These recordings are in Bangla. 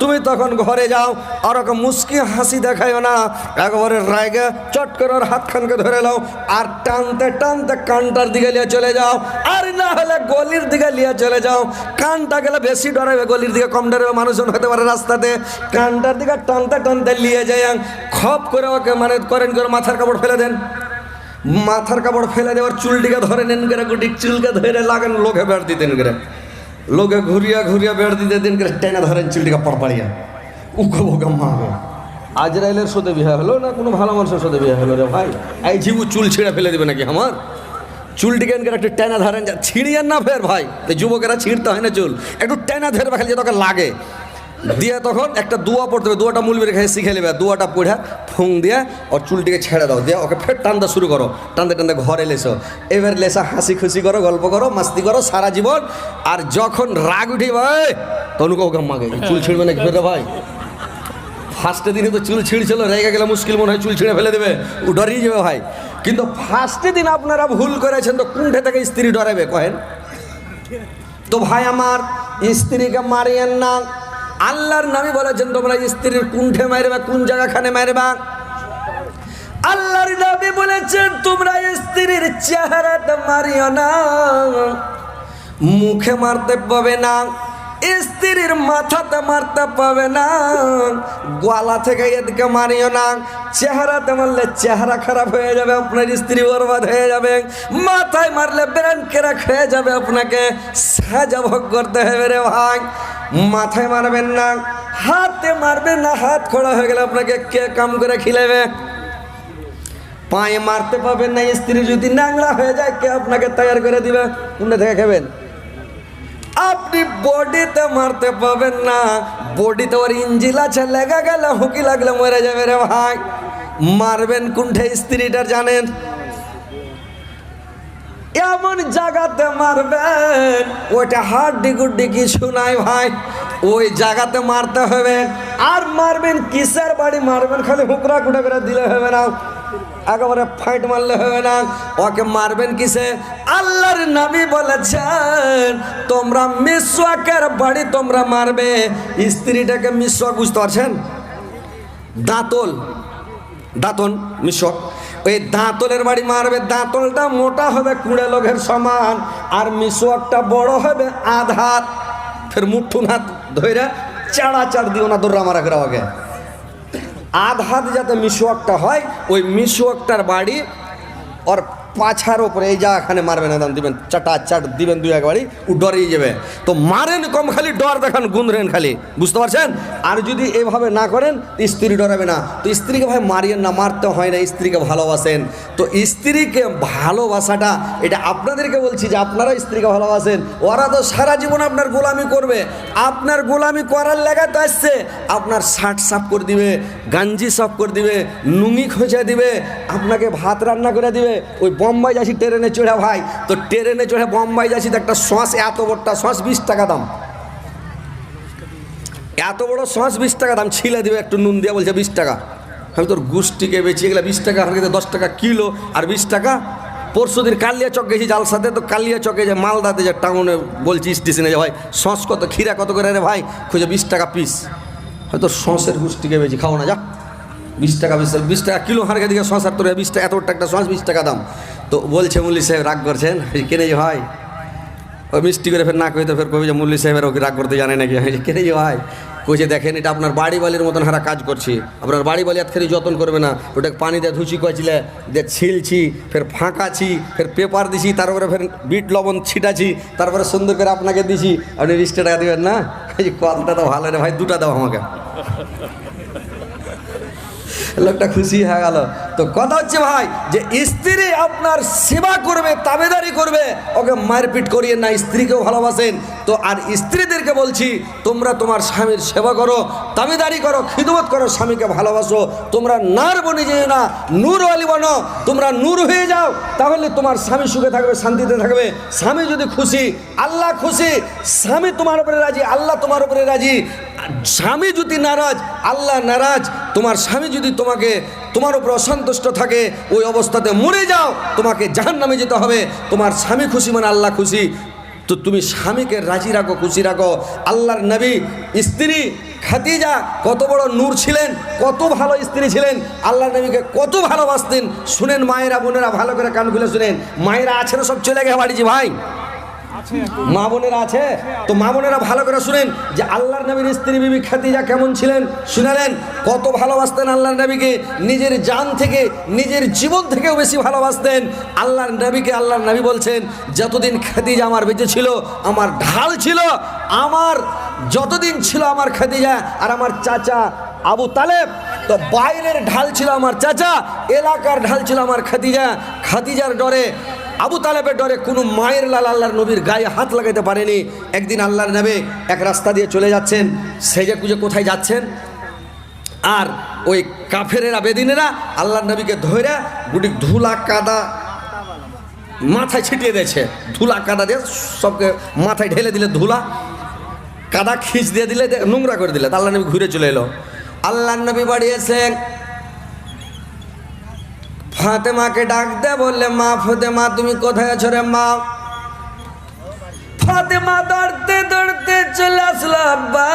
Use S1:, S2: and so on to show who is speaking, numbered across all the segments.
S1: তুমি তখন ঘরে যাও, আর ওকে মুস্কি হাসি দেখাইও না। একবারে রায়গে চট করে ওর হাতখানকে ধরে নাও, আর টানতে টানতে কানটার দিকে নিয়ে চলে যাও, আর না হলে গলির দিকে নিয়ে চলে যাও। কানটা গেলে বেশি ডরাবে গলির দিকে কম ডরাবে মানুষজন হতে পারে রাস্তাতে। কানটার দিকে টানতে টানতে নিয়ে যায়, খপ করে ওকে মানে করেন করে মাথার কাপড় ফেলে দেন। মাথার কাপড় ফেলে দেওয়ার চুলটিকে ধরে নেন করে গুটি চুলকে ধরে লাগান, লোকে বেড় দিতেন করে। লোকে ঘুরিয়া ঘুরিয়া বেড় দিতে দিন টেনে ধরেন চুলটিকে পড়পাড়িয়া উখো বোকা মা আজরাইলের সাথে বিয়ে হলো না কোনো ভালো মানুষের সাথে বিয়ে হলো রে ভাই এই ঝিবু চুল ছিঁড়ে ফেলে দেবে নাকি আমার চুলটিকে একটু টেনা ধরেন যা ছিঁড়িয়েন না ফের ভাই যুবকেরা ছিঁড়তে হয় না চুল একটু টেনা ধরে খালি যে তোকে লাগে দিয়ে তখন একটা দুয়া পড়তে হবে, দুয়াটা মূল রেখে শিখে নেবে, দুয়াটা পড়ে ফুং দিয়ে ওর চুলটিকে ছেড়ে দাও, দিয়ে ওকে ফের টানতে শুরু করো, টানতে টানতে ঘরে লেসো। এবার লেসা হাসি খুশি করো, গল্প করো, মাস্তি করো, সারা জীবন, আর যখন রাগ উঠে, ভাই তনুকে ওকে মাগে চুল ছিঁড়বে নাকি ফের ভাই? ফার্স্টে দিনে তো চুল ছিঁড়ছিল, রেগে গেলে মুশকিল মনে হয় চুল ছিঁড়ে ফেলে দেবে, ও ডরিয়ে যাবে ভাই। কিন্তু ফার্স্টে দিন আপনারা ভুল করেছেন, তো কোনটা থেকে স্ত্রী ডরাবে কহেন। তো ভাই আমার, স্ত্রীকে মারিয়েন না আল্লাহর নামই বলেছেন তোমরা স্ত্রীর কুণ্ঠে মারবা, কোন জায়গাখানে মারবা? আল্লাহর নবী বলেছেন তোমরা স্ত্রীর চেহারাটা মারিও না। মুখে মারতে পাবে না স্ত্রীর মাথাতে মারতে পাবে না, গলা থেকে এদিকে মারিও না। চেহারাতে মারলে চেহারা খারাপ হয়ে যাবে, আপনার স্ত্রী বরবাদ হয়ে যাবে। মাথায় মারলে ব্রেন কেরাক হয়ে যাবে আপনাকে। সাজা ভোগ করতে হবে রে ভাই। মাথায় মারবেন না। হাতে মারবেন না, হাত খোড়া হয়ে গেলে আপনাকে কে কাম করে খিলাবে পায়ে মারতে পাবেন না, স্ত্রী যদি নাংলা হয়ে যায়, কে আপনাকে তৈরি করে দিবে? কোনটা থেকে খাবেন? আপনি বডিতে মারতে পাবেন না। বডিতে ওর ইঞ্জিল আছে, লেগে গেলে হুকি লাগলে মরে যাবে রে ভাই। মারবেন কোনটা স্ত্রীটার জানেন? এমন জায়গাতে মারবেন, ওইটা হাড্ডি গুড্ডি কিছু নাই ভাই, ওই জায়গাতে মারতে হবে। আর মারবেন কিসের বাড়ি? মারবেন খালি হুকরা কুটা করে দিলে হবে না, একেবারে ফাইট মারলে হবে না। ওকে মারবেন কিসে? আল্লাহর নবী বলেছেন, তোমরা মিসওয়াকের বাড়ি তোমরা মারবে। স্ত্রীটাকে মিসওয়াক বুঝতে পারছেন? দাঁতল দাঁতন মিশক ওই দাঁতলের বাড়ি মারবে, দাঁতলটা মোটা হবে, কুড়ে লোকের সমান। আর মিশকটা বড় হবে আধার ফের মুঠুন হাত ধরে চাড়া চাড় দিও না দৌড়া মারা করে আগে আধ হাত যাতে মিশুয়াকটা হয়, ওই মিশুয়াকটার বাড়ি ওর পাছার ওপরে এই জায়গাখানে মারবেন একদম দিবেন চাটা চাট দিবেন দুই একবারই ও ডরিয়ে যাবে। তো মারেন কম খালি, ডর দেখান, গুনরেন খালি। বুঝতে পারছেন? আর যদি এভাবে না করেন স্ত্রী ডরাবে না। তো স্ত্রীকে ভাই মারিয়েন না, মারতে হয় না, স্ত্রীকে ভালোবাসেন। তো স্ত্রীকে ভালোবাসাটা, এটা আপনাদেরকে বলছি যে আপনারা স্ত্রীকে ভালোবাসেন। ওরা তো সারা জীবন আপনার গোলামি করবে। আপনার গোলামি করার লেগা তো আসছে। আপনার শার্ট সাফ করে দিবে, গাঞ্জি সাফ করে দিবে, নুঙ্গি খোঁচা দিবে, আপনাকে ভাত রান্না করে দিবে, ওই বোম্বাই যাচ্ছি ট্রেনে চড়ে ভাই। তো ট্রেনে চড়ে বোম্বাই যাচ্ছি একটা সস, এত বড়টা সস বিশ টাকা দাম। এত বড় সস বিশ টাকা দাম, ছিলে দিবে একটু নুন দিয়ে বলছে বিশ টাকা। আমি তোর গুষ্টিকে বেঁচিয়ে গেলে বিশ টাকা আমাকে দশ টাকা কিলো আর বিশ টাকা। পরশু দিন কালিয়া চক গেছি জালসাতে, তো কালিয়া চকে যে মালদাতে যে টাউনে বলছি স্টেশনে যে ভাই, সস কত খিরা কত করে রে ভাই? খুঁজে বিশ টাকা পিস। হয়তো সসের গুষ্টিকে বেশি খাও না, যা। বিশ টাকা বিশ বিশ টাকা কিলো হারকে দিকে সস আর তোর বিশ টাকা, এত একটা সস, বিশ টাকা দাম। তো বলছে মুল্লি সাহেব, রাগ করছেন? কেনে যে হয় ওই মিষ্টি করে ফের না কইতে ফের কবি যে মুল্লি সাহেবের ওকে রাগ করতে জানে নাকি? কেনে যে ভাই? কইছে, দেখেন, এটা আপনার বাড়ি বালির মতন হারা কাজ করছি। আপনার বাড়ি বালি এত যত্ন করবে না। ওটাকে পানি দিয়ে ধুচি কয়েছিলে দিয়ে ছিলছি, ফের ফাঁকাছি, ফের পেপার দিছি, তারপরে ফের বিট লবণ ছিটাছি, তারপরে সুন্দর করে আপনাকে দিছি। আপনি বিশ টাকা দেবেন না? কথাটা তো ভালো রে ভাই, দুটা দাও আমাকে। লোকটা খুশি হয়ে গেল। তো কথা হচ্ছে ভাই, যে স্ত্রী আপনার সেবা করবে, তাবেদারি করবে, ওকে মারপিট করিয়ে না, স্ত্রীকেও ভালোবাসেন। তো আর স্ত্রীদেরকে বলছি, তোমরা তোমার স্বামীর সেবা করো, তাবেদারি করো, খিদমত করো, স্বামীকে ভালোবাসো। তোমরা নার বনে যেও না, নূর আলী বনো। তোমরা নূর হয়ে যাও, তাহলে তোমার স্বামী সুখে থাকবে, শান্তিতে থাকবে। স্বামী যদি খুশি, আল্লাহ খুশি, স্বামী তোমার উপরে রাজি, আল্লাহ তোমার উপরে রাজি। স্বামী যদি নারাজ, আল্লাহ নারাজ। তোমার স্বামী যদি তোমাকে, তোমার উপর অসন্তুষ্ট থাকে, ওই অবস্থাতে মরে যাও, তোমাকে জাহান নামে যেতে হবে, তোমার স্বামী খুশি মানে আল্লাহ খুশি। তো তুমি স্বামীকে রাজি রাখো, খুশি রাখো। আল্লাহর নবী, স্ত্রী খাতিজা কত বড় নূর ছিলেন, কত ভালো স্ত্রী ছিলেন আল্লাহ নবীকে কত ভালোবাসতেন। শুনেন মায়েরা, বোনেরা, ভালো করে কান খুলে শুনেন। মায়েরা আছেন সব চলে গেছে বাড়িছি ভাই। মা বোনেরা আছে? তো মা বোনেরা ভালো করে শুনেন যে আল্লাহর নবীর স্ত্রী বিবি খাতিজা কেমন ছিলেন? শুনালেন, কত ভালোবাসতেন আল্লাহর নবীকে, নিজের জান থেকে, নিজের জীবন থেকেও বেশি ভালোবাসতেন। আল্লাহর নবীকে আল্লাহর নবী বলছেন, যতদিন খাতিজা আমার বেঁচে ছিল, আমার ঢাল ছিল, আমার যতদিন ছিল আমার খাদিজা আর আমার চাচা আবু তালেব, তো বাইরের ঢাল ছিল আমার চাচা, এলাকার ঢাল ছিল আমার খাদিজা। খাদিজার ডরে আবু তালেবের ডরে কোনো মায়ের লাল আল্লাহর নবীর গায়ে হাত লাগাতে পারেনি। একদিন আল্লাহর নবে এক রাস্তা দিয়ে চলে যাচ্ছেন, সেজে কুজে কোথায় যাচ্ছেন? আর ওই কাফেরেরা, বেদিনেরা আল্লাহর নবীকে ধরে গুটি ধুলা কাদা মাথায় ছিটিয়ে দিয়েছে। ধুলা কাদা দিয়ে সবকে মাথায় ঢেলে দিলে ধুলা, কাদা খিঁচ দিয়ে দিলে নোংরা করে দিলে। আল্লাহ নবী ঘুরে চলে এলো। আল্লাহ নবী বাড়ি এসে ফাতেমাকে ডাক দে, বললে, মা ফাতেমা, তুমি কোথায় আছো রে মা? ফাতেমা দৌড়তে দৌড়তে চলে আসলো, আব্বা,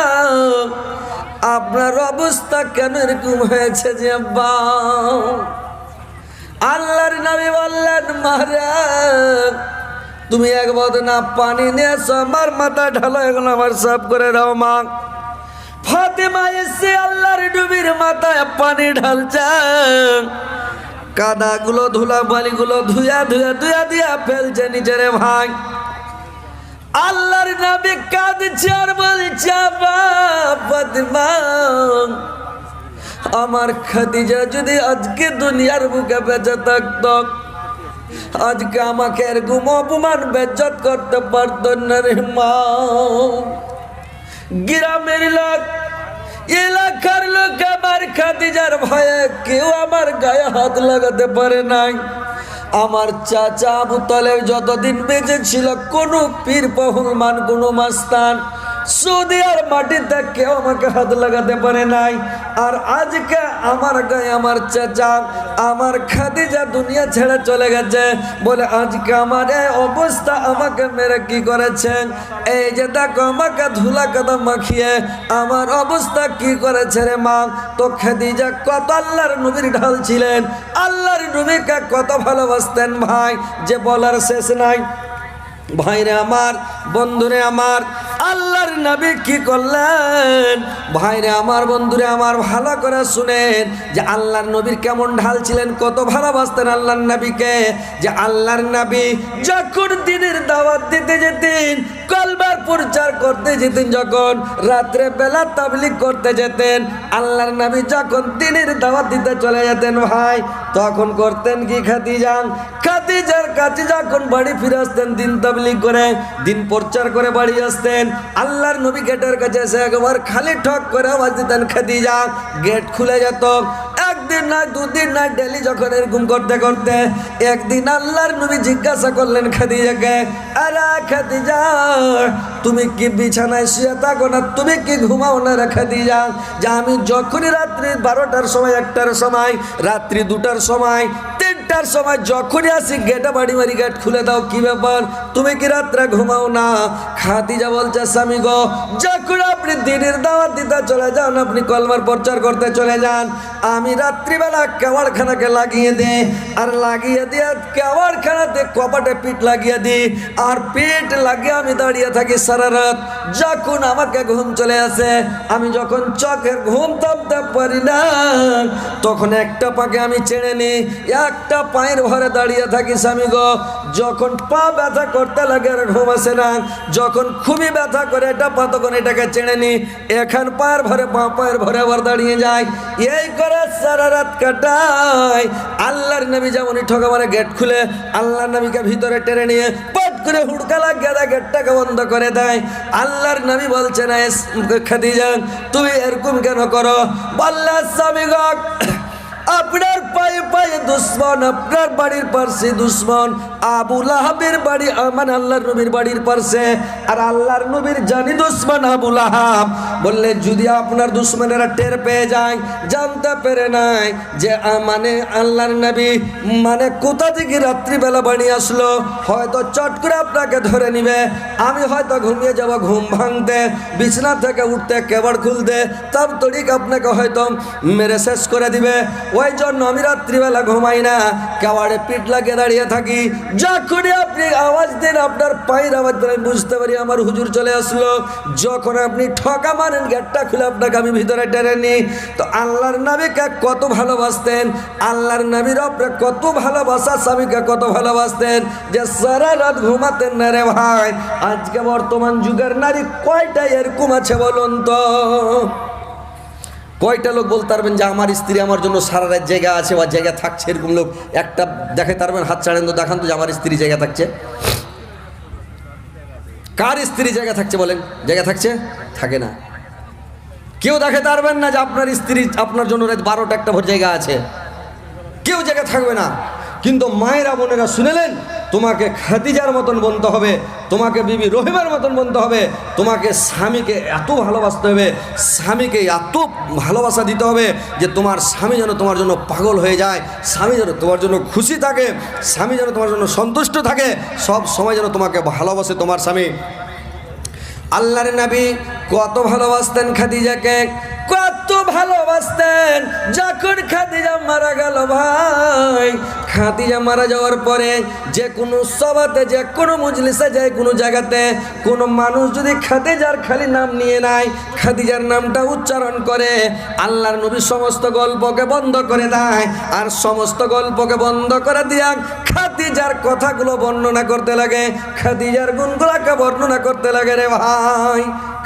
S1: আপনার অবস্থা কেন এরকম হয়েছে যে, আব্বা? আল্লাহর নবী বললেন মারা তুমি এক না পানি নিয়ে আমার মাথা ঢালো এখন আমার সব করে দাও, মা। ফাতেমা এসে আল্লাহর নবীর মাথায় পানি ঢালছে। কাদাগুলো ধুলা বালিগুলো ধুয়া ধুয়া ধুয়া দিয়া ফেলছে নিজের ভাই। আল্লাহর নবী কাঁদছে আর বলছে আমার খাদিজা যদি আজকে দুনিয়ার বুকে বেঁচে থাকত, আজকে আমাকে এরকম অপমান বেজ্জত করতে পারত না রে মা। গ্রামের লোক এলাকার লোক আমার খাদিজার ভয়ে কেউ আমার গায়ে হাত লাগাতে পারে নাই। আমার চাচা আবু তালেব যতদিন বেঁচে ছিল, কোনো পীর, পহুলমান, কোনো মাস্তান সৌদি আর মাটিতে কেউ আমাকে হাত লাগাতে পারে নাই। আর আজকে আমার গায়ে আমার চাচা, আমার খাদিজা দুনিয়া ছেড়ে চলে গেছে। বলে, আজকে আমার এই অবস্থা আমাকে মেরে কি করেছেন এই যে দেখো, আমাকে ধুলা কাদা মাখিয়ে আমার অবস্থা কি করেছে রে মা? তো খাদিজা কত আল্লাহর নবীর ঢাল ছিলেন। আল্লাহর নবীকে কত ভালোবাসতেন ভাই, যে বলার শেষ নাই। ভাইরে আমার, বন্ধুরে আমার আল্লাহর নবী কি করলেন? ভাইরে, আমার বন্ধুরে আমার ভালো করে শুনেন যে আল্লাহর নবীর কেমন ঢাল ছিলেন, কত ভালোবাসতেন আল্লাহর নবীকে। যে আল্লাহর নবী যখন দিনের দাওয়াত দিতে যেতেন কলবার প্রচার করতে যেতেন, যখন রাত্রে বেলা তাবলিগ করতে যেতেন, আল্লাহর নবী যখন দিনের দাওয়াত দিতে চলে যেতেন, ভাই, তখন করতেন কি খাদিজান খাদিজার কাছে যখন বাড়ি ফিরে আসতেন, দিন তাবলিগ করে, দিন প্রচার করে বাড়ি আসতেন, আল্লাহর নবী গেটের কাছে এসে একবার খালি ঠক করে আওয়াজ দিতেন, খাদিজা, গেট খুলে যেত। একদিন না, দুদিন না ডেলি যখন এরকম করতে করতে একদিন আল্লাহর নবী জিজ্ঞাসা করলেন খাদিজাকে, আরে খাদিজা, তুমি কি বিছানায় শুয়ে থাকো না? তুমি কি ঘুমাও না রে খাদিজা? যে আমি যখনই রাত্রি বারোটার সময়, একটার সময়, রাত্রি দুটার সময় তিনটার সময় যখনই আসি, গেটে বাড়ি বাড়ি গেট খুলে দাও, কি ব্যাপার? তুমি কি রাত্রে ঘুমাও না? খাদিজা বলছে, স্বামী গো, যখন আপনি দিনের দাওয়াত দিতে চলে যান, আপনি কলমার প্রচার করতে চলে যান, আমি রাত্রিবেলা কেওয়ারখানাকে লাগিয়ে দিই, আর লাগিয়ে দিয়ে কেওয়ারখানাতে কপাটে পিঠ লাগিয়ে দিই, আর পিঠ লাগিয়ে আমি দাঁড়িয়ে থাকি সারা রাত। যখন আমাকে ঘুম চলে আসে, আমি যখন চোখের ঘুম থামতে পারি না, তখন একটা পাকে আমি চেড়ে নিই, একটা পায়ের ভরে দাঁড়িয়ে থাকি স্বামী গো। যখন পা ব্যথা করতে লাগে আর ঘুম আসে না, যখন খুবই ব্যথা করে এটা পা তখন এটাকে চেড়ে নিই, এখান পায়ের ভরে পা পায়ের ভরে আবার দাঁড়িয়ে যায় এই করে সারা রাত কাটায় আল্লাহর নবী যেমনই ঠকা মারে গেট খুলে, আল্লাহর নবীকে ভিতরে টেনে নিয়ে পট করে হুড়কা লাগিয়ে দেয়, গেটটাকে বন্ধ করে দেয়। আল্লাহর নবী বলছে না খাদিজা, তুমি এরকম কেন করো? বললে, স্বামী গো আপনার পায়ে পায়ে দুশ্মন, আপনার বাড়ির পাশে দুশ্মন। আবু লাহাবের বাড়ি মানে আল্লাহর নবীর বাড়ির পাশে আর আল্লাহর নবীর জানি দুশ্মন আবু লাহাব। বললে, যদি আপনার দুশ্মনেরা টের পেয়ে যায়, জানতে পেরে নাই যে মানে আল্লাহর নবী মানে কোথা থেকে রাত্রিবেলা বাড়ি আসলো, হয়তো চট করে আপনাকে ধরে নিবে। আমি হয়তো ঘুমিয়ে যাব, ঘুম ভাঙতে, বিছনা থেকে উঠতে কেবড় খুলতে, তার তরিক আপনাকে হয়তো মেরে শেষ করে দিবে। ওই জন্য আমি রাত্রিবেলা ঘুমাই না। কেওয়াড়ে পিঠ লাগিয়ে দাঁড়িয়ে থাকি। যখনই আপনি আওয়াজ দেন, আপনার পায়ের আওয়াজ দেন, আমি বুঝতে পারি আমার হুজুর চলে আসলো। যখন আপনি ঠকা মারেন, গেটটা খুলে আপনাকে আমি ভিতরে টেনে নিই। তো আল্লাহর নবীকে কত ভালোবাসতেন, আল্লাহর নবীর আপনি কত ভালোবাসা, স্বামীকে কত ভালোবাসতেন যে সারা রাত ঘুমাতেন না রে ভাই। আজকে বর্তমান যুগের নারী কয়টা এরকম আছে বলুন তো? কয়টা লোক বলতে পারবেন যে আমার স্ত্রী আমার জন্য সারা রাত জায়গা আছে বা জায়গা থাকছে এরকম লোক? একটা দেখাতে পারবেন হাত ছাড়েন তো দেখান তো যে আমার স্ত্রী জায়গা থাকছে। কার স্ত্রী জায়গা থাকছে বলেন? জায়গা থাকছে? থাকে না। কেউ দেখাতে পারবেন না যে আপনার স্ত্রী আপনার জন্য রাত বারোটা একটা ভোর জায়গা আছে। কেউ জায়গা থাকবে না। কিন্তু মায়েরা বোনেরা শুনেলেন তোমাকে খাদিজার মতন বলতে হবে, তোমাকে বিবি রহিমার মতন বলতে হবে, তোমাকে স্বামীকে এত ভালোবাসতে হবে, স্বামীকে এত ভালোবাসা দিতে হবে যে তোমার স্বামী যেন তোমার জন্য পাগল হয়ে যায়, স্বামী যেন তোমার জন্য খুশি থাকে, স্বামী যেন তোমার জন্য সন্তুষ্ট থাকে, সব সময় যেন তোমাকে ভালোবাসে তোমার স্বামী। আল্লাহর নবী কত ভালোবাসতেন খাদিজাকে, কত ভালোবাসতেন। যখন খাদিজা মারা গেল ভাই, খাদিজা মারা যাওয়ার পরে যে কোনো সভাতে, যে কোনো মজলিসে যায় কোনো জায়গাতে কোনো মানুষ যদি খাদিজার খালি নাম নিয়ে নেয়, খাদিজার নামটা উচ্চারণ করে, আল্লাহর নবী সমস্ত গল্পকে বন্ধ করে দেয়। আর সমস্ত গল্পকে বন্ধ করে দিয়া খাদিজার কথাগুলো বর্ণনা করতে লাগে, খাদিজার গুণগুলাকে বর্ণনা করতে লাগে রে ভাই।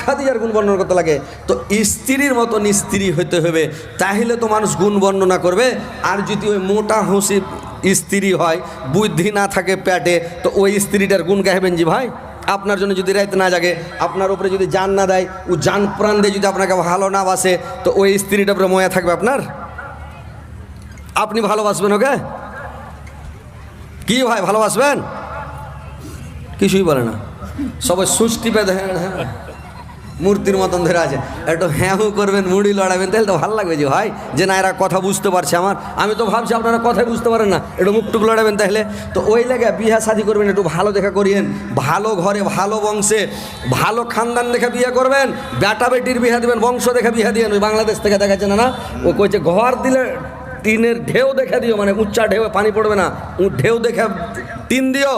S1: খাদিজার গুণ বর্ণনা করতে লাগে। তো স্ত্রীর মতন স্ত্রী হতে হবে তাহলে তো মানুষ গুণ বর্ণনা করবে। আর যদি ওই মোটা হুঁসি স্ত্রী হয়, বুদ্ধি না থাকে প্যাটে তো ওই স্ত্রীটার গুণ গাইবেন জি ভাই? আপনার জন্য যদি রাইতে না জাগে, আপনার উপরে যদি জান না দেয়, ও জান প্রাণ দিয়ে যদি আপনাকে ভালো না বাসে, তো ওই স্ত্রীটার উপরে ময়া থাকবে আপনার? আপনি ভালোবাসবেন ওকে? কি ভাই, ভালোবাসবেন? কিছুই বলে না। সবাই সুষ্টি পেতে হ্যাঁ হ্যাঁ। মূর্তির মতন ধরে আছে। একটু হ্যাঁ হু করবেন, মুড়ি লড়াবেন, তাহলে তো ভালো লাগবে যে, ভাই, যে না, এরা কথা বুঝতে পারছে আমার। আমি তো ভাবছি আপনারা কথাই বুঝতে পারেন না। একটু মুখটুক লড়াবেন তাহলে। তো ওই লেগে বিয়ে শাদি করবেন, একটু ভালো দেখা করিয়েন। ভালো ঘরে, ভালো বংশে, ভালো খানদান দেখে বিয়ে করবেন। বেটা বেটির বিয়ে দিবেন, বংশ দেখে বিয়ে দিয়েন। ওই বাংলাদেশ থেকে দেখাচ্ছে, না না, ও কইছে, ঘর দিলে টিনের ঢেউ দেখে দিও। মানে উচ্চা ঢেউ, পানি পড়বে না। ঢেউ দেখে টিন দিও,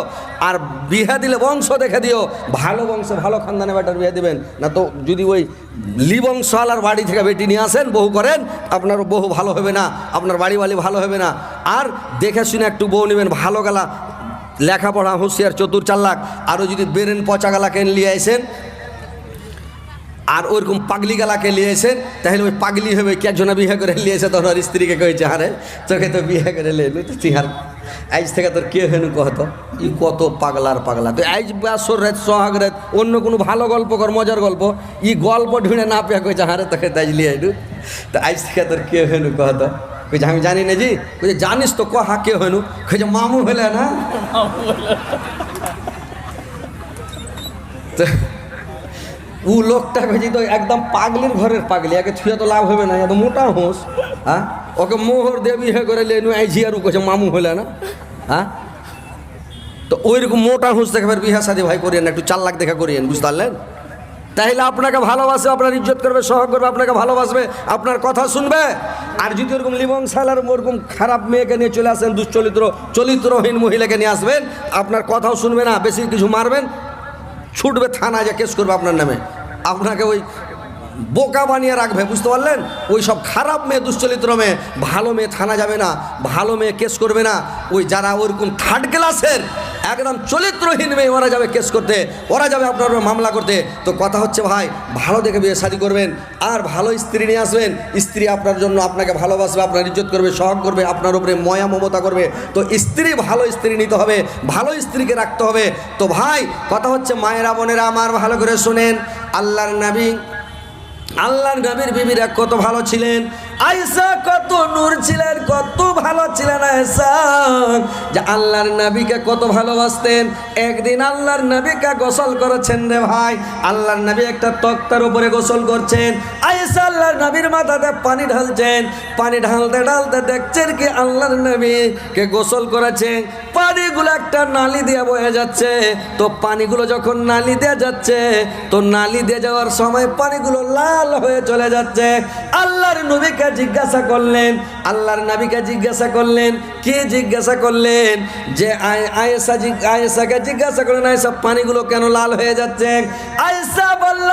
S1: আর বিহা দিলে বংশ দেখে দিও। ভালো বংশ ভালো খানদানে বেটার বিয়ে দিবেন। না তো যদি ওই লি বংশওয়ালার বাড়ি থেকে বেটি নিয়ে আসেন বহু করেন আপনার বহু ভালো হবে না, আপনার বাড়ি বাড়ি ভালো হবে না। আর দেখে শুনে একটু বউ নেবেন, ভালো গেলা, লেখাপড়া, হুঁশিয়ার, চতুর চার লাখ আরও যদি বেরেন পচা গেলা গালাকে নিয়ে আসেন আর ওরকম পাগলি গালাকে নিয়ে এসে তাহলে ওই পাগলি হবে কি একজনে বিয়ে করে নিয়ে এসে তোর ওর স্ত্রীকে কয়েছে হারে তোকে তো বিয়ে করে লেনু তো তুই আর আজ থেকে তোর কে হেনু কহতো ই কত পাগলার পাগলা। তো আজ বাসর রাত সোহাগ রাত অন্য কোনো ভালো গল্প কর মজার গল্প। ই গল্প ঢুঁড়ে না পেয়ে কয়েছে হারে তোকে তাই লিয়ে আইলু তো আজ থেকে তোর কে হেনু কহতো কইছে আমি জানি না জি। কইছে জানিস তো কহা কে হেনু কইছে মামু হলে না। তো ও লোকটা ভেজি তো একদম পাগলির ঘরের পাগলি, একে ছুঁয়ে তো লাভ হবে না, এত মোটা হোস হ্যাঁ? ওকে মোহর দেবী হে করে লেনু আই ঝিয়ার কইছে, মামু হলে না হ্যাঁ? তো ওইরকম মোটা হুঁস দেখাবার বিহা সাথে ভাই করিয়েন একটু চার লাখ দেখা করিয়েন বুঝতে পারলেন তাহলে আপনাকে ভালোবাসে, আপনার ইজ্জত করবে সহ করবে, আপনাকে ভালোবাসবে, আপনার কথা শুনবে। আর যদি ওরকম লিবং সালার ওরকম খারাপ মেয়েকে নিয়ে চলে আসেন, দুশ্চরিত্র, চরিত্রহীন মহিলাকে নিয়ে আসবেন, আপনার কথাও শুনবে না, বেশি কিছু মারবেন ছুটবে থানা যা কেস করবে আপনার নামে। আপনাকে ওই বোকা বানিয়ে রাখবে, বুঝতে পারলেন? ওই সব খারাপ মেয়ে, দুশ্চরিত্র মেয়ে, ভালো মেয়ে থানা যাবে না, ভালো মেয়ে কেস করবে না। ওই যারা ওরকম থার্ড ক্লাসের একদম চরিত্রহীন মেয়ে ওরা যাবে কেস করতে, ওরা যাবে আপনার মামলা করতে। তো কথা হচ্ছে ভাই, ভালো দেখে বিয়ে শাদি করবেন, আর ভালো স্ত্রী নিয়ে আসবেন, স্ত্রী আপনার জন্য আপনাকে ভালোবাসবে, আপনার ইজ্জত করবে সহগ করবে, আপনার উপরে ময়া মমতা করবে। তো স্ত্রী ভালো স্ত্রী নিতে হবে, ভালো স্ত্রীকে রাখতে হবে। তো ভাই, কথা হচ্ছে মায়েরা বোনেরা আমার ভালো করে শোনেন। আল্লাহর নাবি, আল্লাহর নবীর বিবিরা কত ভালো ছিলেন আয়েশা কত নূর ছিলেন, কত ভালো ছিলেন আয়েশা। যে আল্লাহর নবীকে কত ভালোবাসতেন। একদিন আল্লাহর নবীকে গোসল করেছেন রে ভাই। আল্লাহর নবী একটা তক্তার উপরে গোসল করছেন। আয়েশা আল্লাহর নবীর মাথাতে পানি ঢালছেন। পানি ঢালতে ঢালতে দেখছেন কি আল্লাহর নবীকে গোসল করেছেন। পানিগুলো একটা নালি দিয়ে বয়ে যাচ্ছে। তো পানিগুলো যখন নালি দিয়ে যাচ্ছে, তো নালি দিয়ে যাওয়ার সময় পানিগুলো লাল হয়ে চলে যাচ্ছে। আল্লাহর নবীকে জিজ্ঞাসা করলেন, আল্লাহর নবীকে জিজ্ঞাসা করলেন, কে জিজ্ঞাসা করলেন? যে আয়- আয়েশা জিগ- আয়েশাকে জিজ্ঞাসা করলেন, আয়েশা, পানিগুলো কেন লাল হয়ে যাচ্ছে? আয়েশা বলল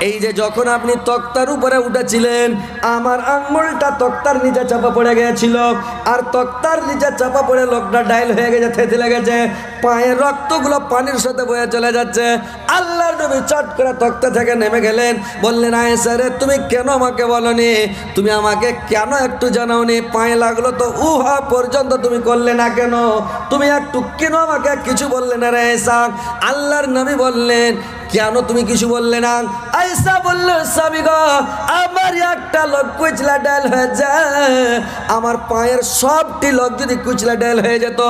S1: এই যে যখন আপনি তক্তার উপরে উঠেছিলেন, আমার আঙ্গুলটা তক্তার নিচে চাপা পড়ে গিয়েছিল, আর তক্তার নিচে চাপা পড়ে লোকটা ডাইল হয়ে গেছে, থেতে লেগেছে, পায়ের রক্তগুলো পানির সাথে বয়ে চলে যাচ্ছে। আল্লাহর নবী চট করে তক্তা থেকে নেমে গেলেন, বললেন, আয়েশা রে, তুমি কেন আমাকে বলনি, তুমি আমাকে কেন একটু জানাওনি? পায়ে লাগল তো উহা পর্যন্ত তুমি করলে না কেন? তুমি একটু কেন আমাকে কিছু বললে না রে আল্লাহর নবী বললেন কেন তুমি কিছু বললে না? আইসা বলল, স্বামী গো, আমার একটা লোক কুচলা ডাল হয়ে যায়। আমার পায়ের সবটি লোক যদি কুচলা ডাল হয়ে যেত,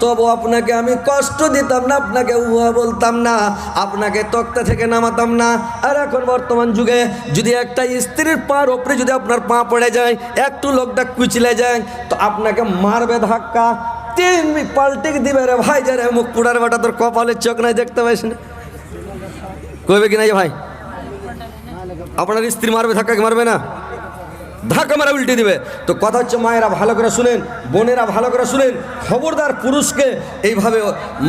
S1: তবু আপনাকে আমি কষ্ট দিতাম না, আপনাকে উহা বলতাম না, আপনাকে তক্তা থেকে নামাতাম না। আর এখন বর্তমান যুগে যদি একটা স্ত্রীর পার ওপরে যদি আপনার পা পড়ে যায়, একটু লোকটা কুচলে যায়, তো আপনাকে মারবে ধাক্কা। তিন পাল্টে দিবে রে ভাই যারে মুখ পুড়ার বেটা, তোর কপালের চোখ নাই দেখতে পাইস না। কইবে কি না যে ভাই? আপনার স্ত্রী মারবে, ধাক্কা মারবে না? ধাক্কা মারা উল্টে দিবে। তো কথা হচ্ছে মায়েরা ভালো করে শুনেন, বোনেরা ভালো করে শুনেন, খবরদার পুরুষকে এইভাবে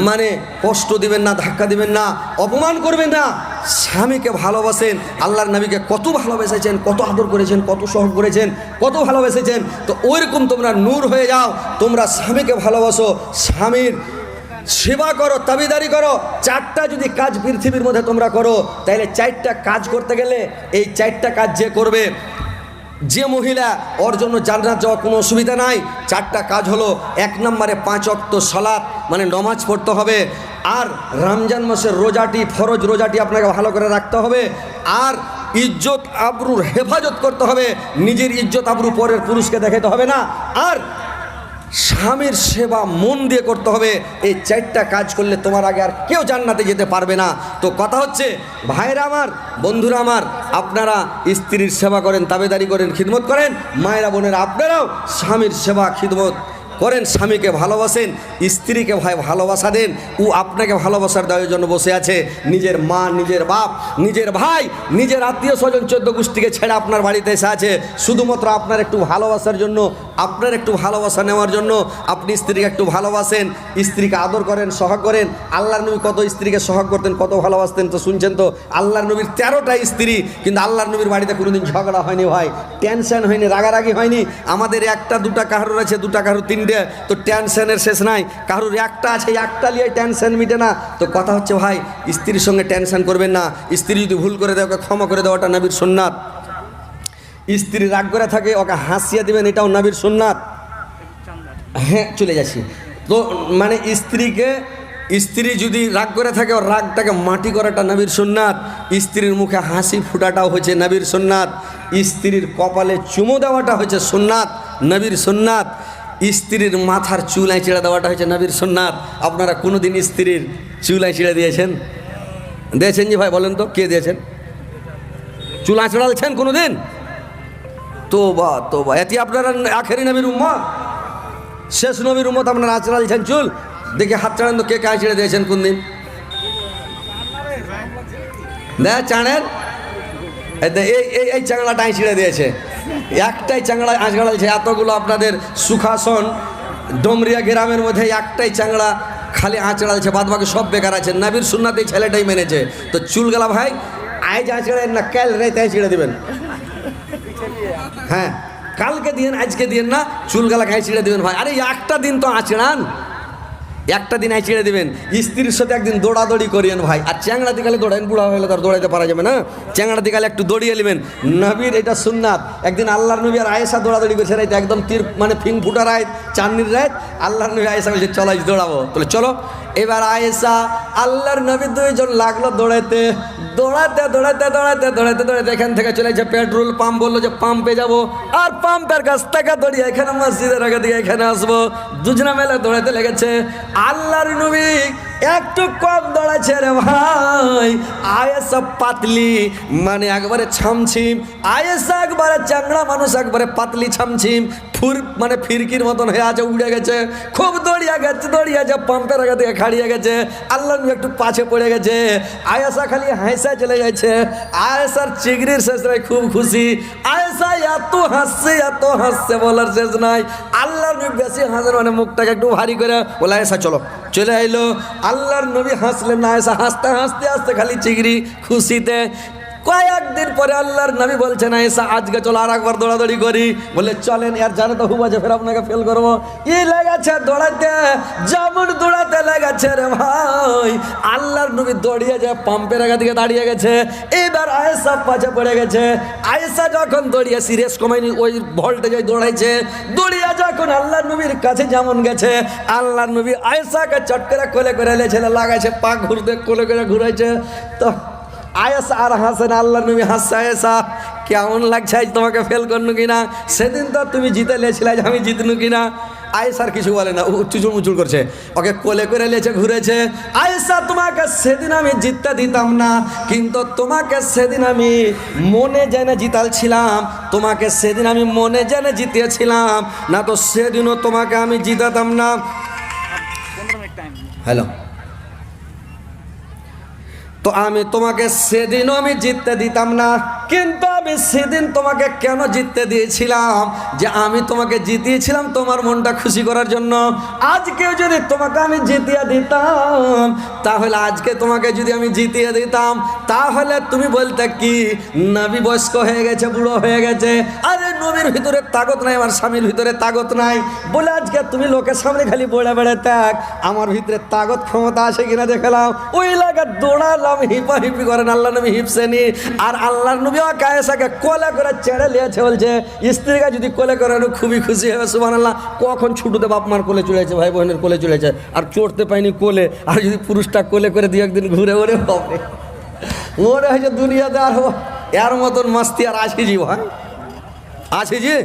S1: মানে কষ্ট দিবেন না, ধাক্কা দিবেন না, অপমান করবেন না। স্বামীকে ভালোবাসেন, আল্লাহর নবীকে কত ভালোবেসেছেন, কত আদর করেছেন, কত সহগ করেছেন, কত ভালোবেসেছেন। তো ওইরকম তোমরা নূর হয়ে যাও, তোমরা স্বামীকে ভালোবাসো, স্বামীর সেবা করো, তাবিদারি করো। চারটা যদি কাজ পৃথিবীর মধ্যে তোমরা করো তাহলে চারটা কাজ করতে গেলে এই চারটা কাজ যে করবে, যে মহিলা ওর জন্য জান্নাত যাওয়া কোনো অসুবিধা নাই। চারটা কাজ হলো, এক নম্বরে পাঁচ অক্ত সলাৎ মানে নমাজ পড়তে হবে। আর রমজান মাসের রোজাটি, ফরজ রোজাটি আপনাকে ভালো করে রাখতে হবে। আর ইজ্জত আবরুর হেফাজত করতে হবে। নিজের ইজ্জত আবরু পরের পুরুষকে দেখাতে হবে না। আর স্বামীর সেবা মন দিয়ে করতে হবে। এই চারটা কাজ করলে তোমার আগে আর কেউ জান্নাতে যেতে পারবে না। তো কথা হচ্ছে, ভাইরা আমার, বন্ধুরা আমার, আপনারা স্ত্রীর সেবা করেন, তাবেদারি করেন, খিদমত করেন, মায়েরা বোনেরা আপনারাও স্বামীর সেবা, খিদমত করেন, স্বামীকে ভালোবাসেন, স্ত্রীকে ভাই ভালোবাসা দেন, ও আপনাকে ভালোবাসার দেওয়ার জন্য বসে আছে। নিজের মা, নিজের বাপ, নিজের ভাই, নিজের আত্মীয় স্বজন চোদ্দ গোষ্ঠীকে ছেড়ে আপনার বাড়িতে এসে আছে। শুধুমাত্র আপনার একটু ভালোবাসার জন্য, আপনার একটু ভালোবাসা নেওয়ার জন্য আপনি স্ত্রীকে একটু ভালোবাসেন, স্ত্রীকে আদর করেন, সহগ করেন। আল্লাহর নবী কত স্ত্রীকে সহগ করতেন, কত ভালোবাসতেন তো শুনছেন তো? আল্লাহর নবীর তেরোটা স্ত্রী, কিন্তু আল্লাহর নবীর বাড়িতে কোনোদিন ঝগড়া হয়নি ভাই, টেনশন হয়নি, রাগারাগি হয়নি। আমাদের একটা দুটা কারোর আছে, দুটা কারোর তিনটে তো টেনশনের শেষ নাই। কারোর একটা আছে একটা নিয়ে টেনশন মিটে না। তো কথা হচ্ছে, ভাই, স্ত্রীর সঙ্গে টেনশন করবেন না। স্ত্রী যদি ভুল করে দেয়, ওকে ক্ষমা করে দেওয়াটা নবীর সুন্নাত। স্ত্রী রাগ করে থাকে, ওকে হাসিয়ে দেবেন, এটাও নবীর সুন্নাত। হ্যাঁ চলে যাচ্ছি। তো মানে স্ত্রীকে, স্ত্রী যদি রাগ করে থাকে, ওর রাগটাকে মাটি করাটা নবীর সুন্নাত। স্ত্রীর মুখে হাসি ফুটাটাও হচ্ছে নবীর সুন্নাত। স্ত্রীর কপালে চুমো দেওয়াটা হচ্ছে সুন্নাত, নবীর সুন্নাত। স্ত্রীর মাথার চুলায় ছেড়ে দেওয়াটা হয়েছে নবীর সুন্নাত। আপনারা কোনো কোনোদিন স্ত্রীর চুলায় ছেড়ে দিয়েছেন? দিয়েছেন জি ভাই, বলেন তো, কে দিয়েছেন? চুলা চড়ালছেন কোনোদিন? তো বা তো বা এটি আপনারা আখেরি নবীর উম্মত। শেষ নবীর উম্মত আপনারা আচড়ালছেন চুল। দেখে হাত চাড়ান তো কে কাজ ছেড়ে দিয়েছেন কোন দিন দেখ চাঁড়ের এই এই এই ছিঁড়ে দিয়েছে। একটাই চাংড়া আঁচড়ালছে এতগুলো আপনাদের সুখাসন ডমরিয়া গ্রামের মধ্যে একটাই চাংড়া খালি আঁচড়ালছে বাদ বাকি সব বেকার আছে। নাবির সুন্নাতে এই ছেলেটাই মেনেছে। তো চুল গেলা ভাই আজ আঁচড়েন না, কাল রে তাই ছিঁড়ে দিবেন। হ্যাঁ কালকে দিন আজকে দিন না, চুল গালা খাই ছিঁড়ে দেবেন, ভাই। আরে একটা দিন তো আঁচড়ান। একটা দিন আই ছেড়ে দেবেন। স্ত্রীর সাথে একদিন দৌড়াদৌড়ি করিয়েন ভাই। আর চ্যাংড়া দিকালে দৌড়াইন, বুড়া হলে তার দৌড়াইতে পারা যাবে না। চ্যাংড়া দিকালে একটু দৌড়িয়ে নেবেন। নবীর এটা সুন্নাত। একদিন আল্লাহর নবী আর আয়েসা দৌড়াদৌড়ি করছে রাইতে, একদম তীর মানে ফিং ফুটা রায় চান্নির রায় আল্লাহর নবী আয়েসা বলছে, চলো দৌড়াবো। তাহলে চলো। এবার আয়েসা আল্লাহর নবী দুইজন লাগল দৌড়াইতে। দৌড়াতে দৌড়াতে দৌড়াতে দৌড়াতে দৌড়াতে এখান থেকে চলে যাচ্ছে পেট্রোল পাম্প বলল যে পাম্পে যাব। আর পাম্পের কাছ থেকে দৌড়িয়ে এখানে মসজিদের আগে দিয়ে এখানে আসব। দুজনা মেলা দৌড়াতে লেগেছে। আল্লাহর নবী একটু কম দৌড়াচ্ছে রে ভাই। আয়েসা পাতলি মানে একবারে ছামছিম। আয়েসা একবারে চ্যাংড়া মানুষ, একবারে পাতলি ছামছিম। ফুর মানে ফিরকির মতন হয়ে আছে, উড়ে গেছে। খুব দৌড়িয়া গেছে, দৌড়িয়া যে পাম্পের আগে থেকে খাড়িয়ে গেছে। আল্লাহ একটু পাছে পড়ে গেছে। আয়েসা খালি হাসা চলে গেছে আয়েসার চিংড়ির শেষ নাই, খুব খুশি। আয়েসা এত হাসছে এত হাসছে বলার শেষ নাই। আল্লাহর নবী বেশি হাসেন মানে মুখটাকে একটু ভারী করে বলে, আয়েসা চলো। চলে আইলো। আল্লাহর নবী হাসলেন না হাসতে হাসতে হাসতে খালি চিগড়ি খুশিতে কয়েকদিন পরে আল্লাহর নবী বলছেন এসা, আজকে চলো আর একবার দৌড়াদৌড়ি করি। বলে, চলেন আর জানে তো হুবাজে ফের আপনাকে ফেল করব। ই লেগেছে দৌড়াতে? যেমন দৌড়াতে লেগেছে রে ভাই। আল্লাহর নবী দৌড়িয়ে যায় পাম্পের আগা দিকে দাঁড়িয়ে গেছে। এবার আয়েসা পাছে পড়ে গেছে। আয়েসা যখন দৌড়িয়ে সিরিয়াস কমাইনি, ওই ভল্টেজে দৌড়াইছে, দৌড়িয়ে যখন আল্লাহর নবীর কাছে যেমন গেছে, আল্লাহর নবী আয়েসাকে চট করে কোলে করে লেছে লাগাইছে, পা ঘুরতে কোলে করে ঘুরাইছে। তো আয়েসা আর হাসেন আল্লাহ নবী হাসছে আয়েসা কেমন লাগছে আজ তোমাকে ফেল করনু কিনা? সেদিন তো তুমি জিতে লেছিলে আজ আমি জিতনু কিনা? আয়েসার কিছু বলে না ও চুচুর মুচুর করছে। ওকে কোলে করে লেছে ঘুরেছে। আয়েসা তোমাকে সেদিন আমি জিততে দিতাম না কিন্তু তোমাকে সেদিন আমি মনে জেনে জিতালছিলাম। তোমাকে সেদিন আমি মনে জেনে জিতিয়েছিলাম। না তো সেদিনও তোমাকে আমি জিতাতাম না। হ্যালো তো আমি তোমাকে সেদিনও আমি জিততে দিতাম না, কিন্তু আমি সেদিন তোমাকে কেন জিততে দিয়েছিলাম? যে আমি তোমাকে জিতিয়েছিলাম তোমার মনটা খুশি করার জন্য। আজকেও যদি তোমাকে আমি জিতিয়ে দিতাম, তাহলে আজকে তোমাকে যদি আমি জিতিয়ে দিতাম, তাহলে তুমি বলতে কি? নবী বয়স্ক হয়ে গেছে, বুড়ো হয়ে গেছে। আরে নবীর ভিতরে তাগত নাই, আমার স্বামীর ভিতরে তাগত নাই। বলে আজকে তুমি লোকের সামনে খালি বলে বেড়ে থাক, আমার ভিতরে তাগত ক্ষমতা আছে কিনা দেখালাম ওই লাগা দৌড়ালাম হিপা হিপি করেন, আল্লাহ নবী হিপসেনি আর আল্লাহর নবী কায়েসাকে কোলে করে ছেড়ে লিয়েছে বলছে, স্ত্রীকে যদি কোলে করে খুবই খুশি হবে সুবান আল্লাহ কখন ছুটুতে বাপ মার কোলে চলেছে ভাই বোনের কোলে চলেছে আর চড়তে পাইনি কোলে, আর যদি পুরুষটা কোলে করে দিয়ে একদিন ঘুরে ঘুরে হবে মনে হয়েছে দুনিয়াতে আর এর মতন মাস্তি আর আছে জি, ভাই। আছে জি?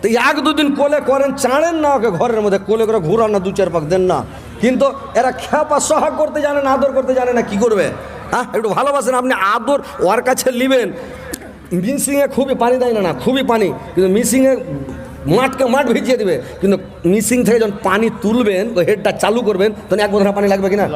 S1: তো এক দুদিন কোলে করেন, চাড়েন না ওকে ঘরের মধ্যে, কোলে করে ঘুরান না, দু চার পাক দেন না। কিন্তু এরা খেপা সহা করতে জানে না, আদর করতে জানে না, কি করবে? হ্যাঁ একটু ভালোবাসেন, আপনি আদর ওর কাছে নেবেন মিসিংয়ে খুবই পানি দেয় না না, খুবই পানি। কিন্তু মিসিংয়ে মাঠকে মাঠ ভিজিয়ে দেবে। কিন্তু মিসিং থেকে যখন পানি তুলবেন হেডটা চালু করবেন, তখন এক বোধ পানি লাগবে কিনা?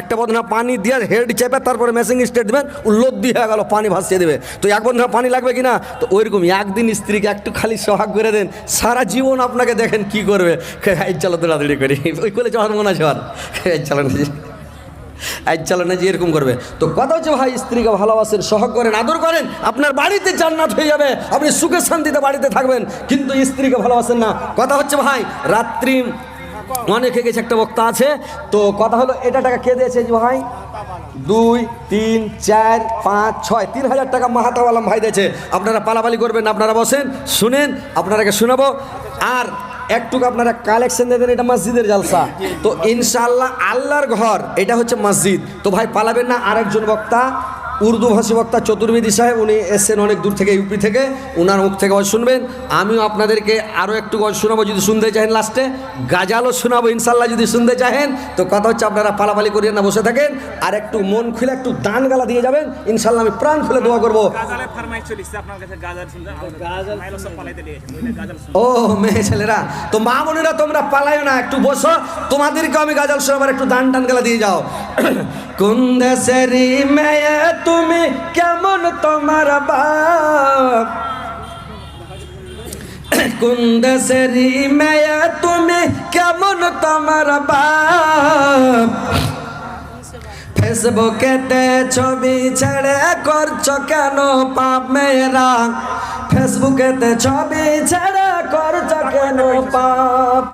S1: একটা বন্ধনা পানি দিয়ে হেড চেপে তারপরে মেশিং স্টেট দেবেন ও লোদ দিয়ে গেল, পানি ভাসিয়ে দেবে। তো এক বন্ধনা পানি লাগবে কিনা? তো ওইরকম একদিন স্ত্রীকে একটু খালি সোহাগ করে দেন, সারা জীবন আপনাকে দেখেন কি করবে। এই চলো দৌড়াদৌড়ি করি। ওই কোলে যাওয়ার মনে আছে এই চলো না আজ চলো না যে, এরকম করবে। তো কথা হচ্ছে ভাই, স্ত্রীকে ভালোবাসেন, সহগ করেন, আদর করেন, আপনার বাড়িতে জান্নাত হয়ে যাবে। আপনি সুখে শান্তিতে বাড়িতে থাকবেন, কিন্তু স্ত্রীকে ভালোবাসেন না। কথা হচ্ছে ভাই, রাত্রি অনেকে গেছে, একটা বক্তা আছে। তো কথা হলো, এটা টাকা কে দিয়েছে ভাই? দুই, তিন, চার, পাঁচ, ছয়, তিন হাজার টাকা মাহাতাওয়ালাম ভাই দিয়েছে। আপনারা পালাপালি করবেন, আপনারা বসেন, শুনেন, আপনারাকে শোনাবো। আর একটুকু আপনারা কালেকশন দেবেন এটা মসজিদের জালসা। তো ইনশাআল্লাহ আল্লাহর ঘর, এটা হচ্ছে মসজিদ। তো ভাই পালাবেন না, আরেকজন বক্তা। উর্দু ভাষী বক্তা চতুর্বেদী সাহেব উনি এসছেন অনেক দূর থেকে ইউপি থেকে। ওনার মুখ থেকে গজ শুনবেন। আমিও আপনাদেরকে আরও একটু গজ শোনাবো যদি শুনতে চাহেন লাস্টে। গাজালও শোনাবো ইনশাল্লাহ যদি শুনতে চাহেন। তো কথা হচ্ছে আপনারা পালাপালি করিয়ে না বসে থাকেন। আর একটু মন খুলে একটু দান গালা দিয়ে যাবেন। ইনশাল্লাহ আমি প্রাণ খুলে দোয়া করব। ও মেয়ে ছেলেরা তো মা বোনেরা তোমরা পালায়ো না একটু বসো। তোমাদেরকে আমি গাজাল শোনাবার একটু দান টান গেলা দিয়ে যাও। কোন দেশেরই মেয়ে তুমি কেমন তোমার বাপ? কোন মেয়ে তুমি কেমন তোমার বাপ? ফেসবুকেতে ছবি ছেড়ে করছ কেন পাপ মেয়েরা? ফেসবুকেতে ছবি ছেড়ে করছ